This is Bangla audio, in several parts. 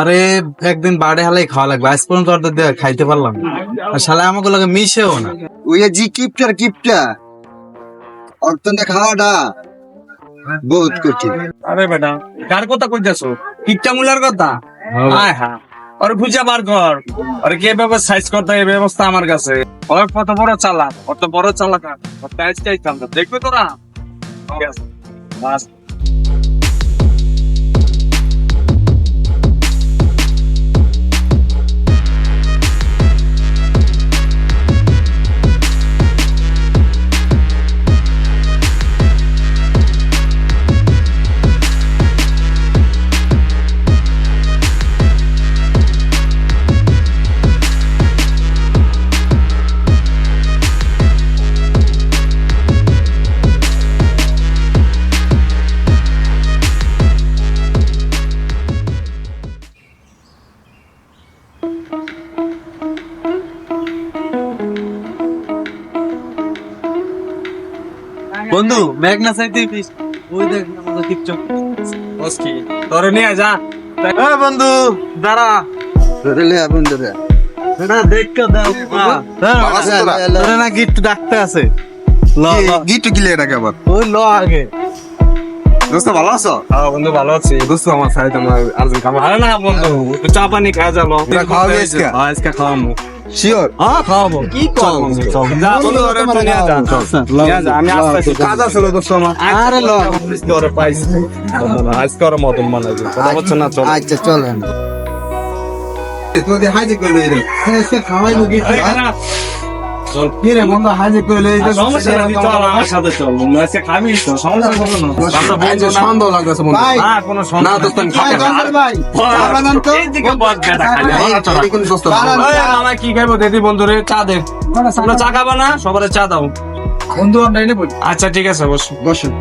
আরে একদিন বাড়ি হালাই খাওয়া লাগবে। আজ পর্যন্ত অর্ডার দিয়ে খাইতে পারলাম না। আর শালা আমাকে লাগে মিশেও না। ওই জি কিপটার কিপটা। অর্থনে খাওয়াটা বহুত কঠিন। আরে বেটা কার কথা কইতাছো? কিচ্ছা মুলার কথা? হ্যাঁ। ওর খুঁজে বার কর। ওর কে ব্যবস্থা সাইজ করতে এই ব্যবস্থা আমার কাছে। ওর কত বড় চালাক কত বড় চালাক। ওর দেখবে তোরা? ঠিক আছে। বন্ধু মেঘ না চাইতে ওই দেখ আমাদের টিকটক। বস কি তোরে নিয়ে যা। হ্যাঁ বন্ধু দাঁড়া। ধরে লে ধরে এটা দেখ দাও আচ্ছা, ল, ল। তোরে ডাকতে আছে। ল। গিটু গিলে এটা কেমন ওই ল আগে। দোস্ত ভালো আছো? হ্যাঁ বন্ধু ভালো আছি। দোস্ত আমার সাইড আমার আর্জেন্ট কাম আরে না বন্ধু চা পানি খাওয়া তোরা খাওয়াবি আজকে? হ্যাঁ আজকে খাওয়াবো শিওর হ্যাঁ খাওয়াবো কি বন্ধু, চল। ওরে একটু নিয়ে যা নিয়ে যা, আমি আসতেছি কাজ আছে দোস্ত আমার আরে ল আজকে ওরে পাইছি আজকে ওরে মতন বানাইছি কথা বলছো না চল আচ্ছা চলেন তুই হাজি করে দে খাওয়াই মুগি চল কি রে বন্ধু হাজি করে সমস্যা নেই চল আমার সাথে চল আজকে খাবি তো সমস্যা করো না আমরা বন্ধু না? লাগতেছে বন্ধু। না কোনো সমস্যা না দোস্ত আমি খাব ভাই বানান তো। এইদিকে বস বেটা খালি এই কিন্তু দোস্ত ওই মামা কি খাইবো দিদি বন্ধুরে চা দে। তোমরা চা খাবা না? সবারে চা দাও। বন্ধু আমরা এনে বলি। আচ্ছা ঠিক আছে বসো। বসুন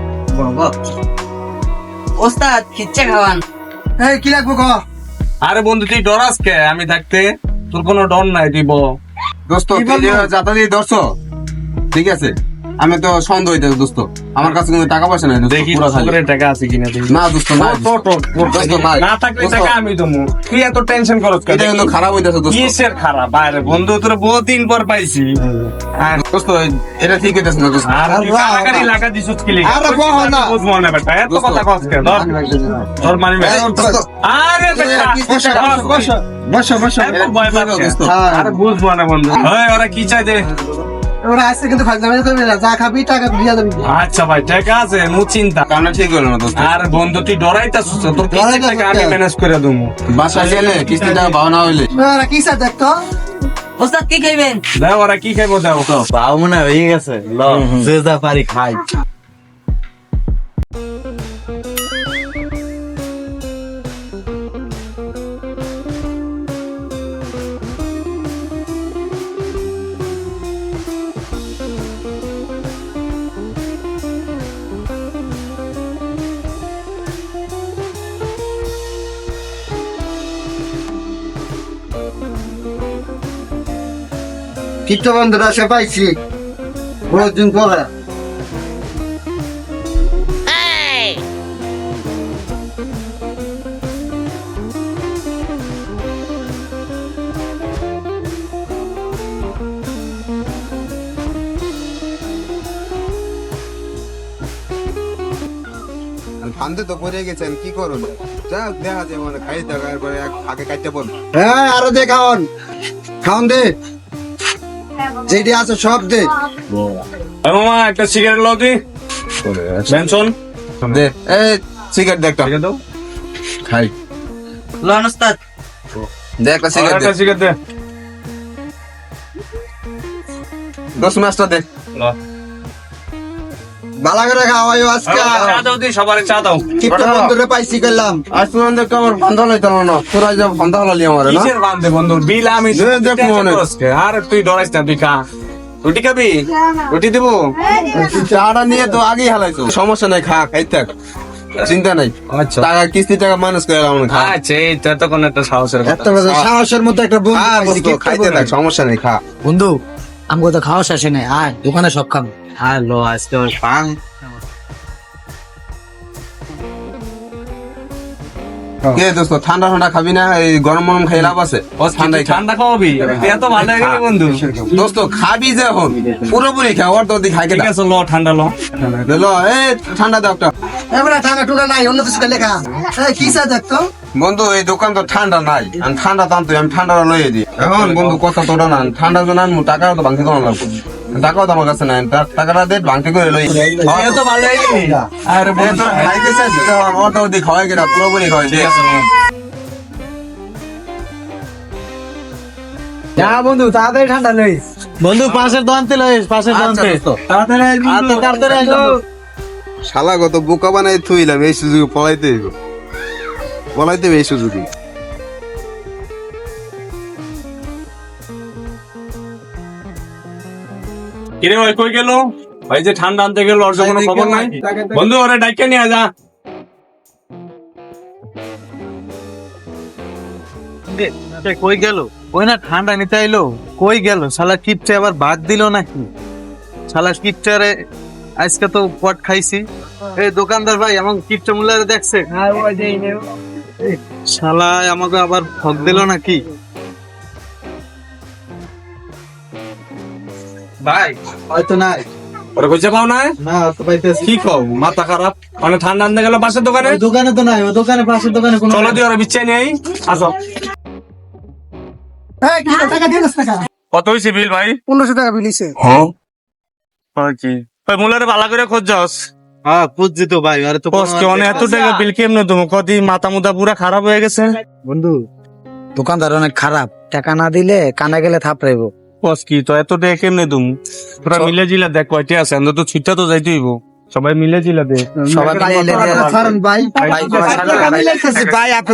ওস্তাদ খিচ্ছে খাওয়ান। এই কি লাগবো ক আরে বন্ধু তুই ডরাস কে? আমি থাকতে তোর কোনো ডর নাই তুই বল। দোস্ত যাতা দিয়ে ধরছো ঠিক আছে? আমি তো সন্দেহ হইতেছে দোস্ত। আমার কাছে কিন্তু টাকা পয়সা নাই দেখি পুরো তোর টাকা আছে কিনা দেখি। না দোস্ত না দোস্ত নাই না থাকলে টাকা আমি দেবো। তুই এত টেনশন করছ কেন এটা কিন্তু খারাপ হইতেছে দোস্ত। কিসের খারাপ? আরে বন্ধু তোর বহুত দিন পর পাইছি। আর দোস্ত এটা ঠিক হইতেছে না দোস্ত। আর কারাগারি লাগা দিছস কি লিগা? আরে বাহ না। বুঝব না বেটা এত। কথা কস কে ধর ধর মানি আরে বেটা বসো, বসো, বসো। বসো। দোস্ত। আরে বুঝব না বন্ধু। ওই ওরা কি চাই দে? ওরা আসছে কিন্তু খালি করবে না যা খাবি টাকা দিয়ে দেবি। আচ্ছা ভাই ঠিক আছে নু চিন্তা। কারণ ঠিক হলো না দোস্ত। আর বন্ধু তুই ডরাইতাছিস তোর কিস্তির টাকা আমি ম্যানেজ করে দেবো। বাসায় গেলে কিস্তি টাকা পাওয়া না হইলে। ওরা কি স্যার দেখতো? ওস্তাদ কি খাইবেন? দাও ওরা কি খাইবো দাও। মনে হয়ে গেছে। ল যে যা পারি খাই। কিটো বন্ধুরা সে পাইছি। বহুত দিন পরে ফান্দে তো পড়ে গেছেন কি করুন যা দেখা যায় মানে খাই দেখা এরপরে আগে কাটতে বল। হ্যাঁ আরও দে খাওন। খাওন দে। যেটি আছে সব দে। মামা একটা সিগারেট লও তুই বেনসন দে এই সিগারেট দে একটা। দাও। খাই। লন ওস্তাদ দে একটা সিগারেট দে। একটা সিগারেট দে। দশ মাসটা দে। ল। বালা করে খাওয়াই আজকে। চা দাও তুই সবারে চা দাও। কিটো বন্ধুরে পাইছি করলাম আজ তোমাদের ফান্দা লইতে না তোরা যা ফান্দা হলালি আমার না? কিসের বান্ধে বন্ধু? বিল আমি দে, দেখ মনে। আর তুই ডরাইস না তুই খা রুটি খাবি? রুটি দেবো? চাটা নিয়ে তো আগেই হালাইছো। সমস্যা নাই খা খাই থাক। চিন্তা নাই। আচ্ছা। টাকা কিস্তি টাকা মানুষ করে আমরা খা। আচ্ছা তো কোন একটা সাহসের বড় সাহসের মধ্যে একটা বন্ধু খাইতে থাক সমস্যা নেই খা। বন্ধু আমগো তো খাওয়া শেষে নাই আয় দোকানে সব খাম। হ্যাঁ লো আজকে পাং কে দোস্ত ঠান্ডা ঠান্ডা খাবি না? এই গরম গরম খাই লাভ আছে? ঠান্ডাই ঠান্ডা খাওয়াবি? এত ভালো লাগে বন্ধু। দোস্ত খাবি যে এখন। পুরোপুরি খা ওর তো দি খাই ঠিক আছে ল ঠান্ডা ল। লো এ ঠান্ডা দাও একটা। এবারে ঠান্ডা টুলা নাই অন্য কিছু লেখা কি চা দেখতো? বন্ধু এই দোকান তো ঠান্ডা নাই। আমি ঠান্ডা টানতো আমি ঠান্ডা লইয়ে দিই। এখন বন্ধু কথা তোটা না। ঠান্ডা জন্য আনব টাকাও তো ভাঙতে কোনো লাগবে। টাকাও তো আমার কাছে নাই টাকাটা দে ভাঙতে করে লই। এত ভালো লাগে আরে বন্ধু খাইতে চাইছি তো তো দি খাওয়াই গেলা পুরোপুরি খাওয়াই। ঠিক দিয়ে আছে ল। যা বন্ধু তাড়াতাড়ি ঠান্ডা লই। বন্ধু পাশের দোকানতে লইস পাশের আচ্ছা। দোকানতে। তাড়াতাড়ি। আচ্ছা, তাড়াতাড়ি। শালা কত বোকা বানাই থুইলাম এই সুযোগে পলাইতে হইব। পলাইতে এই সুযোগে। কিরে ভাই কই গেল? ভাই যে ঠান্ডা আনতে গেল ওর যে কোনো খবর নাই। বন্ধু ওরে ডাইকে নিয়ে যা। কই গেল? ওই না ঠান্ডা নিতে আইলো। কই গেল? শালা কিপটে আবার ভাগ দিল নাকি? শালা কিপটারে আজকে তো পট খাইছি। এই দোকানদার ভাই আমার কিপটা মূল্যারে দেখছে। শালা আমাকে আবার ফক দিল নাকি? ভাই হয়তো নাই। ওরে খুঁজে পাও না না তো পাইতেছি। কি কও? মাথা খারাপ? মানে ঠান্ডা আনতে গেল পাশের দোকানে? দোকানে তো নাই ওই দোকানে পাশের দোকানে কোনো চলো দিয়ে ওরা বিচ্ছাই নেই। আসো। এই কি টাকা দিয়ে দাও টাকা? কত হয়েছে বিল ভাই? পনেরোশো টাকা বিলিছে কি? ওই মুলারে ভালো করে খোঁজ যাস হ্যাঁ বুঝছি তো ভাই আরে তো কষ্ট অনেক এত টাকা বিল কেমনে তুমি কদি মাথা মুদা পুরা খারাপ হয়ে গেছে। বন্ধু দোকানদার অনেক খারাপ। টাকা না দিলে কানা গেলে থাপড়াইব। কস কি তো এত কেমনে তুমি তোরা মিলে জিলা দেখ কয়টা আছে? আমরা তো ছুটটা তো যাইতে হইব। সবাই মিলে জিলা দে। সবাই মিলে ভাই। ভাই, আপনি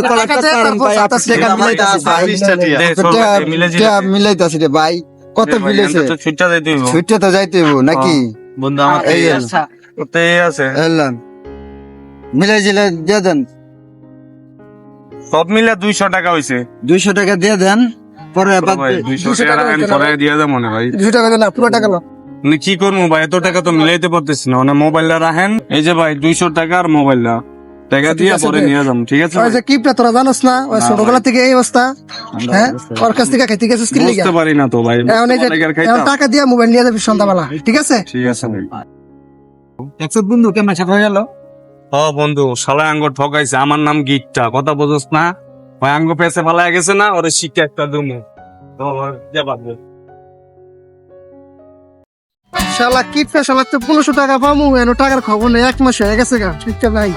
ভাই আপনি মিলাইতাছি ভাই। মিলে মিলাইতাছি রে ভাই। কত ছুটটা যাইতে হইব। ছুটে তো যাইতে হইব নাকি? বন্ধু আমার এই এই আছে। এলাম। মিলাই জিলে দিয়ে দেন। সব মিলে দুইশো টাকা হইছে। দুইশো টাকা দিয়ে দেন। পরে পরে দিয়ে মনে ভাই দুশো টাকা দিলে পুরো টাকা মানে কি করব ভাই এত টাকা তো মিলাইতে পারতেছি না। মানে মোবাইলটা রাখেন এই যে ভাই দুইশো টাকা আর মোবাইলটা। টাকা দিয়ে পরে নিয়ে যাব ঠিক আছে ওই যে কিপটা তোরা জানোস না ওই ছোটবেলা থেকে এই অবস্থা হ্যাঁ? ওর কাছ থেকে খাইতে গেছিস কি বুঝতে পারি না তো ভাই। এখন এই যে অনেকের এখন খাইতাম। টাকা দিয়ে মোবাইল নিয়ে যাবি সন্ধ্যাবেলা ঠিক আছে? ঠিক আছে ভাই। একশো বন্ধু কেমন সাথে গেল? হ বন্ধু শালা আঙ্গ ঠকাইছে আমার নাম গিটটা কথা বুঝোস না? ভাই আঙ্গ পেছে ফালাই গেছে না? ওরে শিক্ষা একটা দুমু। শালা শালা তো পনেরোশো টাকা পামু এন টাকার খবর নেই এক মাস হয়ে গেছে গা ঠিকঠাক নাই।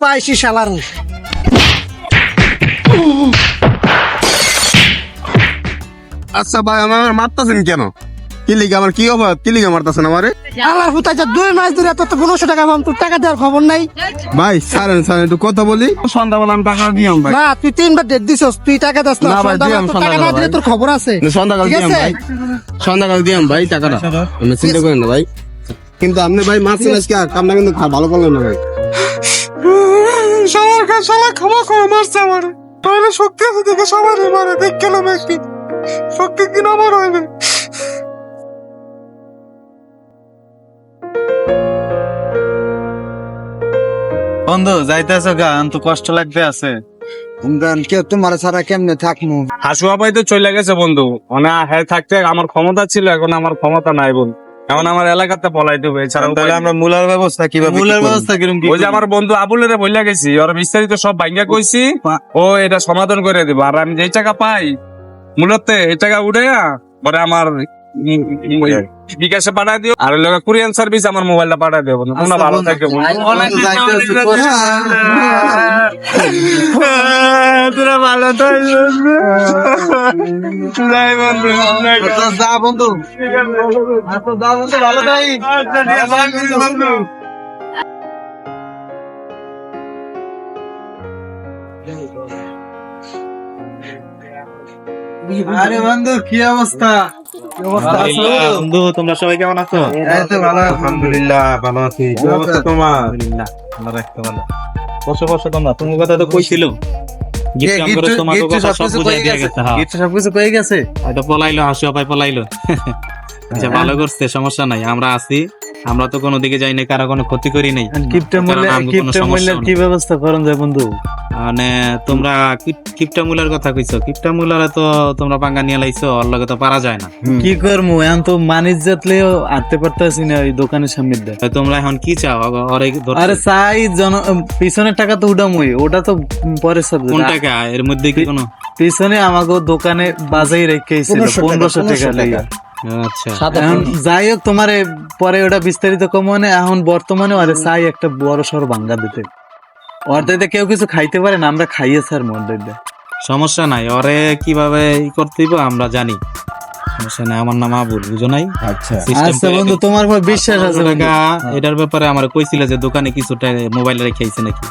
পাইছি শালার। আচ্ছা ভাই আমার মারতাছেন কেন? কি আমার কি অভাব? কি লিগে মারতাছেন আমারে? আল্লাহ হুতাই যা দুই মাস ধরে তোর তো পনেরোশো টাকা পাম তোর টাকা দেওয়ার খবর নাই। ভাই সারেন সারেন একটু কথা বলি। সন্ধ্যাবেলা আমি টাকা দিয়াম ভাই। না তুই তিনবার ডেট দিছস তুই টাকা দাস না না টাকা না দিলে তোর খবর আছে। সন্ধ্যাকাল দিয়াম? ভাই। সন্ধ্যাকাল দিয়াম ভাই টাকাটা। আমি চিন্তা করেন না ভাই। কিন্তু আপনি ভাই মারছেন আজকে কামনা কিন্তু ভালো করলেন না ভাই। সবার কাছে শালা ক্ষমা করে মারছে আমার। তাহলে শক্তি আছে দেখে সবাই মারে। দেখ গেলাম একদিন শক্তি দিন আমার হইবে বন্ধু যাইতেছ গা তো কষ্ট লাগতে আছে। কেউ তোমার ছাড়া কেমনে থাকমু? ভাই তো চলে গেছে বন্ধু। মানে হ্যাঁ থাকতে আমার ক্ষমতা ছিল এখন আমার ক্ষমতা নাই বল। এখন আমার এলাকাতে পলাই দেবে এছাড়া তাহলে আমরা মূলার ব্যবস্থা কীভাবে মূলার ব্যবস্থা কীরকম কি ওই যে আমার বন্ধু আবুলের বইলা গেছি ওর বিস্তারিত সব ভাঙ্গা কইছি ও এটা সমাধান করে দিব। আর আমি যেই টাকা পাই মূলত এই টাকা উঠে পরে আমার বিকাশে দিও। আর লোক কুরিয়ান সার্ভিস আমার মোবাইলটা পাঠায় দিও তোমরা ভালো থাকবে তোরা ভালো থাকিস যা বন্ধু। যা বন্ধু ভালো থাকি। বন্ধু। আরে বন্ধু কি অবস্থা? বন্ধু তোমরা সবাই কেমন আছো? ভালো আলহামদুলিল্লাহ ভালো আছি। কি অবস্থা তোমার? আলহামদুলিল্লাহ ভালো রাখতে ভালো। বসো বসো তোমরা। তোমার কথা তো কইছিল। হয়তো পলাইলো হাসি পাই পলাইলো। আচ্ছা ভালো করছে সমস্যা নাই। আমরা আছি। আমরা তো কোনো দিকে যাই নাই কারও কোনো ক্ষতি করি নাই। আমগো। কি ব্যবস্থা করেন যায় বন্ধু? মানে তোমরা কিপ- কিপটা মূলার কথা কইছো। কিপটা মূলারে তো তোমরা পাঙ্গা নিয়ে লাইছো ওর লগে তো পারা যায় না। কি করব এখন তো মানিজ জাতলেও আনতে পারতেছি না ওই দোকানের সামনে দিয়ে। তাই তোমরা এখন কি চাও? ওরে আরে চাই জন পিছনের টাকা তো উঠামই। ওটা তো পরে সব কোন টাকা? এর মধ্যে কি কোনো? পিছনে আমাকে দোকানে বাজাই রেখেছিল পনেরোশো টাকা, লেগে। যাই হোক তোমার পরে ওটা বিস্তারিত কমনে এখন বর্তমানে আরে চাই একটা বড় সড় ভাঙ্গা দিতে। অর্ধেকে কেউ কিছু খাইতে পারে না আমরা খাইয়ে স্যার সমস্যা নাই ওরে কীভাবে ই করতে আমরা জানি। সমস্যা নাই আমার নাম আবুল বুঝো নাই? আচ্ছা। আচ্ছা বন্ধু তোমার উপর বিশ্বাস আছে টাকা এটার ব্যাপারে আমার কইছিল যে দোকানে কিছু মোবাইল রেখে আইছে নাকি?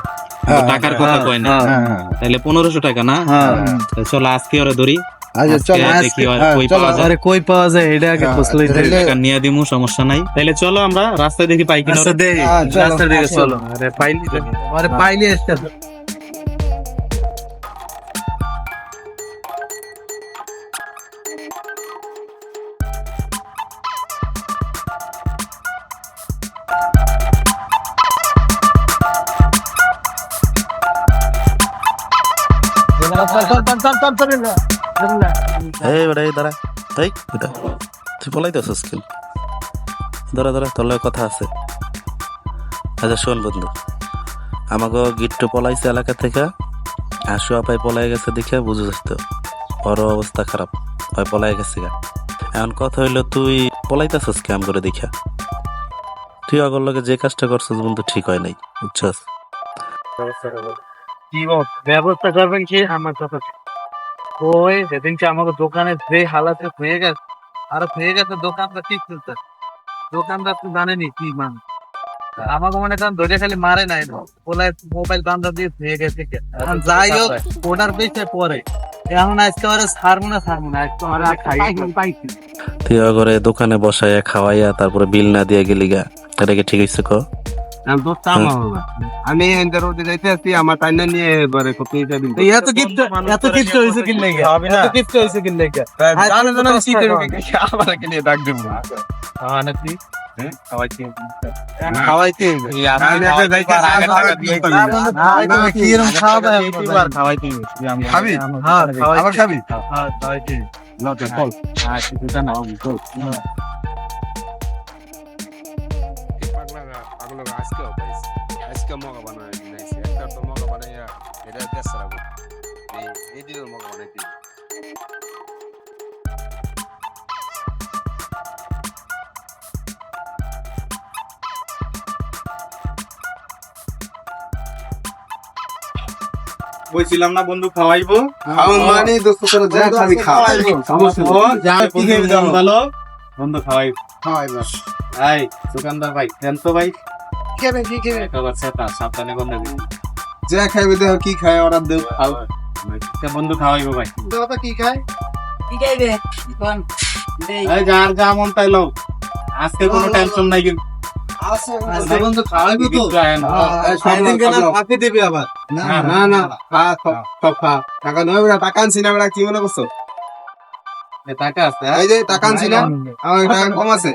টাকার কথা কয় না হ্যাঁ, তাহলে পনেরোশো টাকা না? হ্যাঁ। চলো আজকে ওরে ধরি। আচ্ছা চলো দেখি হ্যাঁ, কই চলো, পাওয়া যায় আরে কই পাওয়া যায় এটা আগে হ্যাঁ। তাহলে- টাকা নিয়ে দিমু সমস্যা নাই তাহলে চলো আমরা রাস্তায় দেখি পাই কিনা আচ্ছা হ্যাঁ, চলো, রাস্তার দিকে আসো। চলো আরে পাইলি তো। আরে পাইলে আসতে এই দাঁড়া। বেটা, তুই পলাইতেছিস কথা আছে। আচ্ছা বন্ধু আমাকে পলাইছে এলাকা পলাই গেছে বুঝে ওর অবস্থা খারাপ ওই পলাই গেছে গা। এখন কথা হইল, তুই পলাইতেছিস কেম করে দেখা? তুই আগর লগে যে কাজটা করছিস বন্ধু, ঠিক হয় নাই, বুঝছস? ব্যবস্থা করবেন কি? আমার কথা ওই সেদিনকে দোকানে যে হালাতে হয়ে গেছে, আর হয়ে গেছে দোকানটা দোকানদার তো জানেনি কি মান। আমাকে মনে করেন ধরে খালি মারে নাই মোবাইল দিয়ে হয়ে গেছে যাই হোক, ওটার পেছে পরে এখন আজকে ওরা ছাড়বো না ছাড়বো না। আজকে ওরা খাই তুই আগরে দোকানে বসাইয়া খাওয়াইয়া তারপরে বিল না দিয়ে গেলি গা। এটা কি ঠিক হয়েছে ক? আমি এনতে রোদে যাইতে আসছি আমার টাইনা নিয়ে এবারে কত যাবি এত কিপ্ট এত কিপ্ট হয়েছে কিন লেগে? এত কিপ্ট হয়েছে কিন লেগে? জানো জানো আমি শীতের আমার কিনে ডাক দেবো। খাওয়াইতে আমি একটা যাইতে কিরম খাওয়া খাবি? বলছিলাম না বন্ধু খাওয়াইবো? মানে দোস্ত তোরা যা খাবি খা। ও যা কি ভালো। বন্ধু খাওয়াই খাওয়াইবো। এই দোকানদার ভাই দেন তো ভাই। কেবে কি কেবে একবার সেটা সাবধানে বন্ধ যা খাইবে দেখো কি খায় অর্ডার দেও খাও। বন্ধু খাওয়াইবো ভাই। দাদা কি খায়? কি এই যার যা মন তাই লও। আজকে কোনো টেনশন নাই কিন্তু। বন্ধু। খাওয়াইবো তো। কিন্তু আয় না। কেন ফাঁকি দিবি আবার? না না না খা সব সব খা। টাকা নয় বেড়া টাকা আনছি না কি মনে করছ? এ টাকা আছে এই যে টাকা আনছি না? আমার টাকা কম আছে।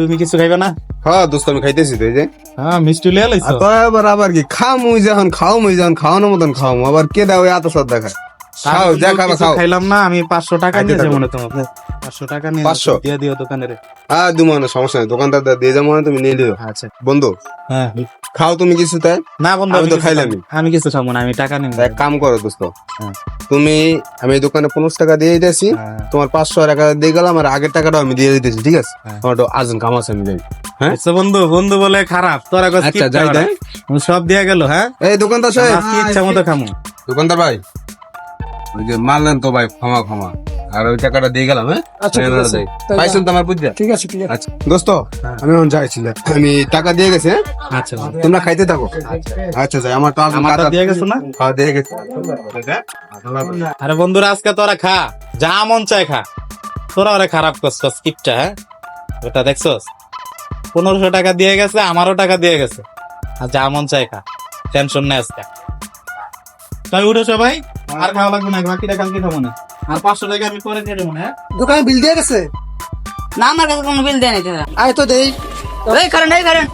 তুমি কিছু খাইবে না? হ্যাঁ দোস্ত আমি খাইতেছি তো এই যে। হ্যাঁ মিষ্টি লিয়ে লাইছো? তো আবার কি খাও মুই যখন খাও মুই যখন খাওয়ানোর মতন খাও আবার কে দাও এত সদ দেখায় খাও যা খাবা খাও। খাইলাম না আমি পাঁচশো টাকা দিয়ে নিয়েছি না মনে তোমাকে পাঁচশো টাকা নিয়ে 500? দিয়ে দিও দোকানের হ্যাঁ দুমো না সমস্যা নেই। দোকানদার দিয়ে যাব না তুমি নিয়ে লিও আচ্ছা। বন্ধু হ্যাঁ। খাও তুমি কিছু তাই? না বন্ধু আমি তো কিছু খাইলামই। আমি কিছু খাব না আমি টাকা নিব। এক কাম করো দোস্ত। হ্যাঁ। তুমি আমি এই দোকানে পনেরো টাকা দিয়ে দিতেছি। হ্যাঁ। তোমার পাঁচশো টাকা দিয়ে গেলাম আর আগের টাকাটাও আমি দিয়ে দিতেছি ঠিক আছে। আমার আজন কাম আছে আমি যাই। হ্যাঁ? আচ্ছা বন্ধু বন্ধু বলে খারাপ। তোরা আচ্ছা যাই তাই সব দিয়া গেল হ্যাঁ? এই দোকানদার সাহেব। কি ইচ্ছা মতো খামু। দোকানদার ভাই। ওই যে মারলেন তো ভাই ক্ষমা ক্ষমা। আর ওই টাকাটা দিয়ে গেলাম হ্যাঁ? পাইছেন তো আমার ঠিক আছে ঠিক আছে। আচ্ছা। দোস্ত আমি এখন যাইছিল আমি টাকা দিয়ে গেছে হ্যাঁ? আচ্ছা তোমরা খাইতে থাকো। আচ্ছা যাই আমার তো কাটা দিয়ে গেছো না? খাওয়া দিয়ে গেছে। আরে বন্ধুরা আজকে তোরা খা। যা মন চায় খা। তোরা ওরা খারাপ করছস কিপটা হ্যাঁ? ওটা দেখছস? পনেরোশো টাকা দিয়ে গেছে আমারও টাকা দিয়ে গেছে। আর যা মন চায় খা। টেনশন নেই আজকে। তাই উঠেছো ভাই? আর খাওয়া লাগবে না বাকিটা কালকে খাব না। আর পাঁচশো টাকা আমি পরে দিয়ে দেবো না হ্যাঁ? দোকানে বিল দিয়ে গেছে? না আমার কাছে কোনো বিল দেয় নাই দাদা। আয় তো দেই। এই কারণ এই কারণ।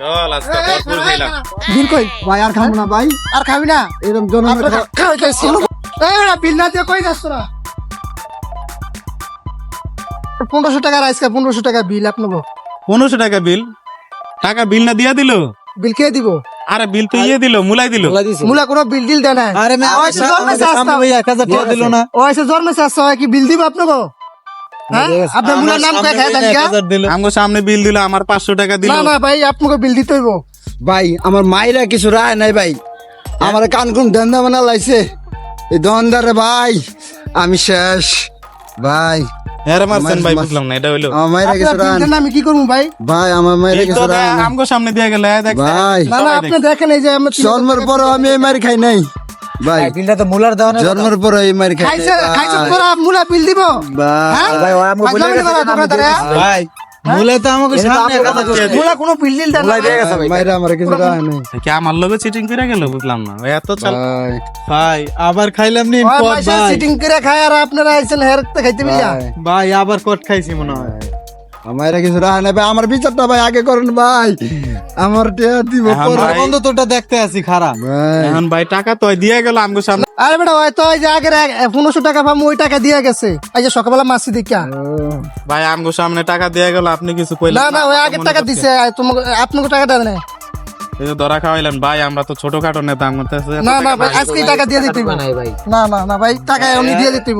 চল আজকে ভরপুর খাইলাম বিল কই? ভাই আর খাব না ভাই। আর খাবি না? এরকম জনমের খাওয়াই খাইছি এই বেটা, বিল না দিয়ে কই পনেরোশো আজকে পনেরোশো টাকা বিল পনেরোশো টাকা বিল? টাকা বিল না দিয়া দিল? বিল কে দিব? আরে বিল তো ইয়ে দিল মুলাই দিল। মুলা কোনো বিল দিল দেয় না আরে টাকা দিল না। ও এসে জন্মেছে আসছে হয় কি বিল দিব আপনাকে? হ্যাঁ? আপনার মুলার নাম কয়ে খায় দেন কে? আমগো সামনে বিল দিল আমার পাঁচশো টাকা দিল। না না ভাই আপনাকে বিল দিতে হইব। ভাই আমার মাইরা কিছু রায় নাই ভাই। আমার কান কোন ধান্দা বানা লাইছে? এই দন্দারে ভাই আমি শেষ। ভাই হ্যাঁ মারছেন ভাই বুঝলাম না এটা হইল। আমার মাইরা আপনার কিছু বিল রায় দেন না, আমি কি করব ভাই? ভাই আমার রায় দেখ, নাই আমগো সামনে দিয়ে গেল ভাই। না না আপনি দেখেন এই যে আমার তিন- জন্মের পর আমি এই মারি খাই নাই। ভাই বিলটা তো মুলার দেওয়া জন্মের পর এই মারি খাই খাইছে নাই। খাইছে তোরা মুলা বিল দিব। ভাই। হ্যাঁ? ফাজলামি করা দোকানদারে, হ্যাঁ? ভাই মুলে তো আমাকে সামনে মুলা কোনো বিল দিল দেন না। মাইরা আমার কিছু রায় নাই। কি আমার লগে চিটিং করে গেল? বুঝলাম না। ওই এত চাল ভাই। আবার খাইলাম নি ভাই। করে খায় আর আপনারা আইছেন হেরতে খাইতে ভাই। আবার কট খাইছি মনে হয়। আমার কিছু নাই ভাই আমার বিচারটা ভাই আগে করেন ভাই। আমার টিয়া দিব বন্ধু তোরটা দেখতে আছি খারাপ। এখন ভাই টাকা তো দিয়ে গেল আমগো সামনে। আরে বেটা ওই তো ওই যে আগের এক- পনেরোশো টাকা ওই টাকা দিয়ে গেছে। এই যে সকালবেলা মাসি দেখা ভাই আমগো সামনে টাকা দিয়ে গেল আপনি কিছু কইলেন না না। ওই আগের টাকা দিছে তোমাকে আপনাকে টাকা দেন না। এই যে ধরা খাওয়াইলেন ভাই আমরা তো ছোটখাটো নেতা আমার না না ভাই আজকে টাকা দিয়ে দিতে। না না না ভাই টাকা উনি দিয়ে দিতে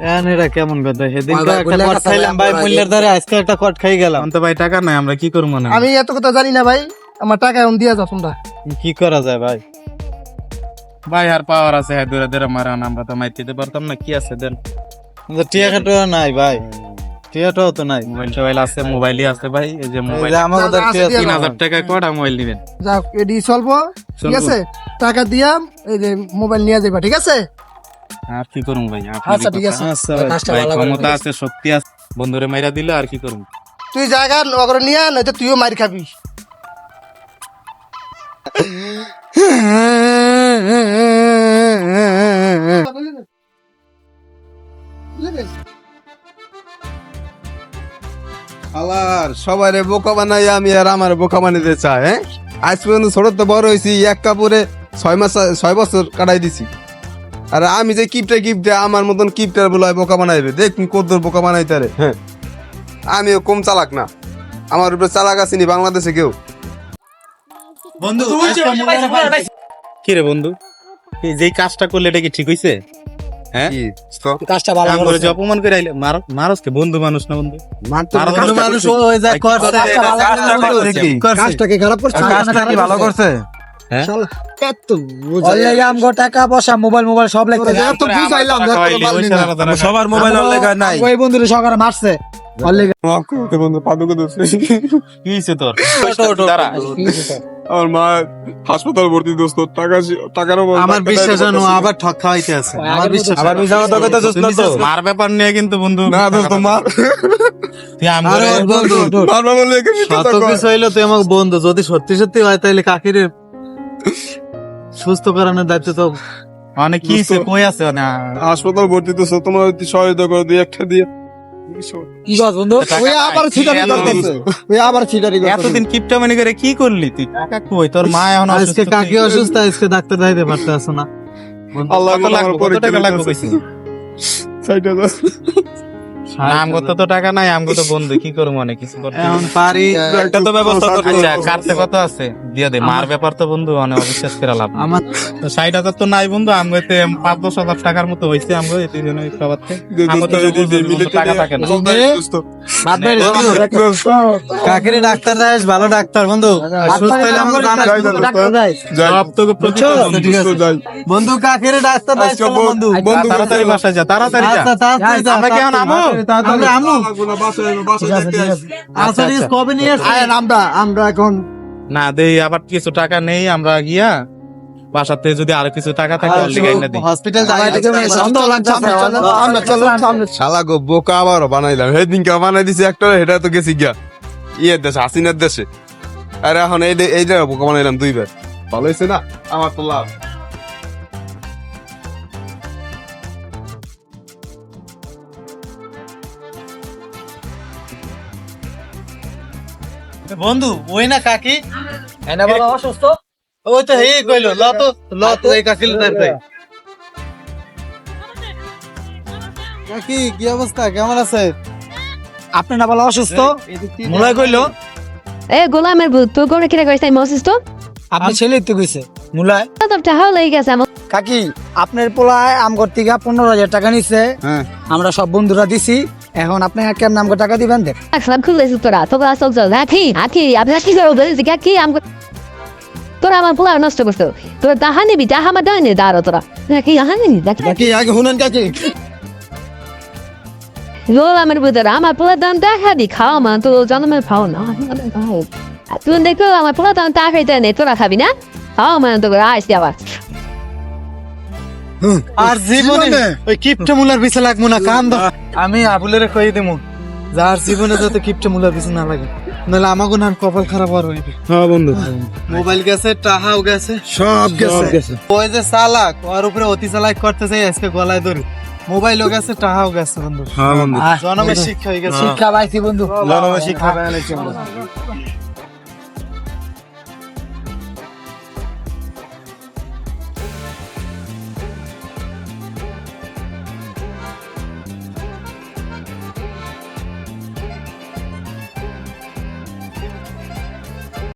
এটা কেমন কথা? সেদিন একটা কট খাইলাম ভাই, ভাই ভাই। মূল্যের দ্বারা আজকে একটা কট খাই গেলাম। তো ভাই টাকা নাই আমরা কি করব না আমি এত কথা জানি না ভাই। আমার টাকা এখন দিয়ে যাও তোমরা কি করা যায় ভাই? ভাই আর পাওয়ার আছে হ্যাঁ দূরে দূরে মারান আমরা তো মাইতে দিতে পারতাম না কি আছে দেন? টিয়া খাটো নাই ভাই। টিয়াটাও তো নাই। মোবাইল টোবাইল আছে মোবাইলই আছে ভাই এই যে মোবাইল। আমার কথা আছে টিয়া দিয়ে তিন হাজার টাকা কটা মোবাইল নিবেন। যাও এডি চলবো ঠিক আছে? টাকা দিয়া এই যে মোবাইল নিয়ে যাবা ঠিক আছে? আর কি করুন ভাই? আচ্ছা ঠিক আছে। আচ্ছা ভাই ক্ষমতা আছে শক্তি আছে। বন্ধুরে মাইরা দিলে আর কি করুন তুই জায়গা নগর নিয়ে নয়তো তুইও মার খাবি। আলার সবাই বোকা বানাই আমি আর আমার বোকা বানাইতে চাই হ্যাঁ? আজ পর্যন্ত ছোট তো বড় হয়েছি এক কাপড়ে ছয় মাস ছয় বছর কাটাই দিছি। আর আমি যে কিপটা কিপটে আমার মতন কিপটার বলে বোকা বানাইবে দেখ কত বোকা বানাইতে রে হ্যাঁ। আমিও কম চালাক না। আমার উপরে চালাক আসেনি বাংলাদেশে কেউ? বন্ধু কি রে বন্ধু? এই যে কাজটা করলে এটা কি ঠিক হইছে? হ্যাঁ? কি? কাজটা ভালো করে যে অপমান করে আইলে মার মারস কে? বন্ধু মানুষ না বন্ধু? মারতে কাজটা মানুষ করছে। ওই যা করছে। কাজটা ভালো কাজটা করছে। করছে। কাজটা কি খারাপ করছে? কাজটা কি ভালো করছে? আমগো টাকা পয়সা মোবাইল মোবাইল সব লাগতে। সবার মোবাইল লেখা নাই। ওই বন্ধুরে সকালে মারছে। আমার মা হাসপাতাল ভর্তি দোস্ত টাকা টাকার আমার বিশ্বাস জানো আবার ঠক খাওয়াইতে আছে। আমার বিশ্বাস আবার কথা তুমি মার ব্যাপার নিয়ে কিন্তু বন্ধু না দোস্ত মার। তুই আম আরে করে বন্ধু কিছু হইল তুই আমাকে বন্ধু যদি সত্যি সত্যি হয় তাহলে কাকিরে সুস্থ করানোর দায়িত্ব তো অনেক কি কই আছে মানে হাসপাতাল ভর্তি দোস্ত তোমার সহায়তা করে দুই একটা দিয়ে। কি কস বন্ধু? ওই আবার ছিটারি করতেছে। ওই আবার ছিটারি করতেছে। এতদিন কিপটা মানে করে কি করলি তুই? টাকা কই? তোর মা এখন আজকে কাকি অসুস্থ আজকে ডাক্তার যাইতে পারতেছ না। আল্লাহ কত টাকা লাগবে? কইছিস সাইডে দাও না আমগো তো টাকা নাই আমগো তো বন্ধু কি করব অনেক কিছু করতে এখন পারি একটা তো ব্যবস্থা করতে আচ্ছা কাটতে কত আছে দিয়ে দে মার ব্যাপার তো বন্ধু অনেক অবিশ্বাস করে লাভ আমার তো ষাট হাজার তো নাই বন্ধু আমি পাঁচ দশ হাজার টাকার মতো হয়েছে আমি এই জন্য খাবার আমি তো বন্ধু, টাকা থাকে না কাকের ডাক্তার দেয় ভালো ডাক্তার বন্ধু সুস্থ হইলে আমাকে জানাস সব তো প্রচুর বন্ধু কাকের ডাক্তার দেয় বন্ধু তাড়াতাড়ি বাসায় যা তাড়াতাড়ি যা আচ্ছা। আমরা কি এখন আমু? আমু। আচ্ছা কবে নিয়ে আসছো? আমরা আমরা এখন না দেই আবার কিছু টাকা নেই আমরা গিয়া বাসাতে যদি আরও কিছু টাকা থাকে হসপিটাল শালা গো বোকা আবারও বানাইলাম। সেদিনকে বানাই দিছি একটা সেটা তো গেছি গিয়া। ইয়ের দেশে হাসিনার দেশে। আর এখন এই বোকা বানাইলাম দুইবার। ভালো হয়েছে না? আমার তো লাভ। বন্ধু ওই না কাকি? এনা বাবা অসুস্থ। ওই তো হেই কইলো ল তো ল তো এই কাকিল দেখাই কাকি কি অবস্থা? কেমন আছে আপনি না বলা অসুস্থ? মুলাই কইলো? এ গোলামের ভূত তুই করে কিরা করিস আমি অসুস্থ? আপনি ছেলে তো কইছে মুলায়। তোর টাকা লেগে গেছে আমার কাকি আপনার পোলায় আমগর থেকে পনেরো হাজার টাকা নিছে। হ্যাঁ। আমরা সব বন্ধুরা দিছি। এখন আপনি কেমন আমগর টাকা দিবেন দেখ রাখলাম খুলে তোরা তোরা আসল চল রাখি আকি আপনার কি? করব কি আমি তোরা আমার পোলা নষ্ট করছ। তোরা তাহা নিবি তাহা আমার দাঁড়িয়ে দাঁড়ো তোরা। নাকি আহা নিবি? দেখি কাকি আগে শুনেন কাকি? গোলামের ভূতের আমার পোলার দাম দেখাবি খাও মা তো জন্মের খাও না তুই দেখো আমার পোলার দাম দেখাইতে নেই তোরা খাবি না? খাও মা তো আসছি আবার। আর জীবনে ওই কিপটে মুলার পিছে লাগবো না কান দাও আমি আবুলের কই দেবো যার জীবনে যাতে কিপটে মুলার পিছে না লাগে নাহলে আমাকে না কপাল খারাপ আর হইবে। হ্যাঁ বন্ধু। মোবাইল গেছে টাহাও গেছে। সব গেছে। ওই যে চালাক ওর উপরে অতি চালাক করতে চাই আজকে গলায় ধরি। মোবাইলও গেছে টাহাও গেছে বন্ধু। হ্যাঁ বন্ধু। জনমের শিক্ষা হয়ে গেছে। শিক্ষা পাইছি বন্ধু। জনমের শিক্ষা।